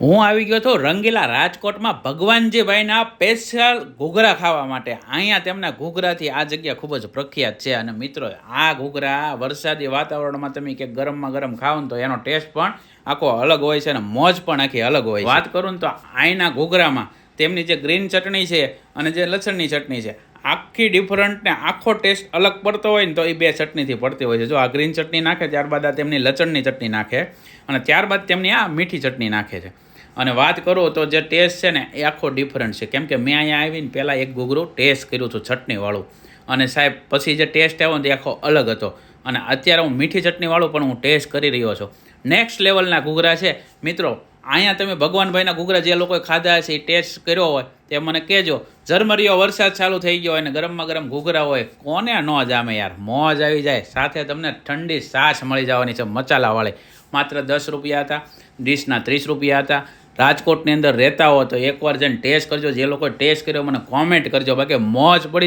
હું આવી ગયો હતો રંગીલા રાજકોટમાં ભગવાનજીભાઈના સ્પેશિયલ ઘૂઘરા ખાવા માટે. અહીંયા તેમના ઘૂઘરાથી આ જગ્યા ખૂબ જ પ્રખ્યાત છે અને મિત્રો, આ ઘૂઘરા વરસાદી વાતાવરણમાં તમે કે ગરમમાં ગરમ ખાઓ તો એનો ટેસ્ટ પણ આખો અલગ હોય છે અને મોજ પણ આખી અલગ હોય છે. વાત કરું ને તો અહીંના ઘૂઘરામાં તેમની જે ગ્રીન ચટણી છે અને જે લસણની ચટણી છે, આખી ડિફરન્ટ ને આખો ટેસ્ટ અલગ પડતો હોય ને તો એ બે ચટણીથી પડતી હોય છે. જો આ ગ્રીન ચટણી નાખે ત્યારબાદ આ તેમની લસણની ચટણી નાખે અને ત્યારબાદ તેમની આ મીઠી ચટણી નાખે છે. અને વાત કરું તો જે ટેસ્ટ છે ને, એ આખો ડિફરન્ટ છે. કેમ કે મેં અહીંયા આવીને પહેલાં એક ઘૂઘરું ટેસ્ટ કર્યું હતું ચટણીવાળું. અને સાહેબ, પછી જે ટેસ્ટ આવ્યો ને, તે આખો અલગ હતો. અને અત્યારે હું મીઠી ચટણીવાળું પણ હું ટેસ્ટ કરી રહ્યો છું. નેક્સ્ટ લેવલના ઘૂઘરા છે. મિત્રો, અહીંયા તમે ભગવાનભાઈના ઘૂઘરા જે લોકોએ ખાધા હશે, એ ટેસ્ટ કર્યો હોય, તે મને કહેજો. ઝરમરિયો વરસાદ ચાલુ થઈ ગયો હોય અને ગરમમાં ગરમ ઘૂઘરા હોય, કોને ન જામે યાર? મોજ આવી જાય. સાથે તમને ઠંડી સાસ મળી જવાની છે, મસાલાવાળી. માત્ર દસ રૂપિયા હતા, ડીશના ત્રીસ રૂપિયા હતા રાજકોટની અંદર રહેતા હો તો એકવાર જઈને ટેસ્ટ કરજો. જે લોકોએ ટેસ્ટ કર્યો, મને કોમેન્ટ કરજો. બાકી મોજ પડી જાય.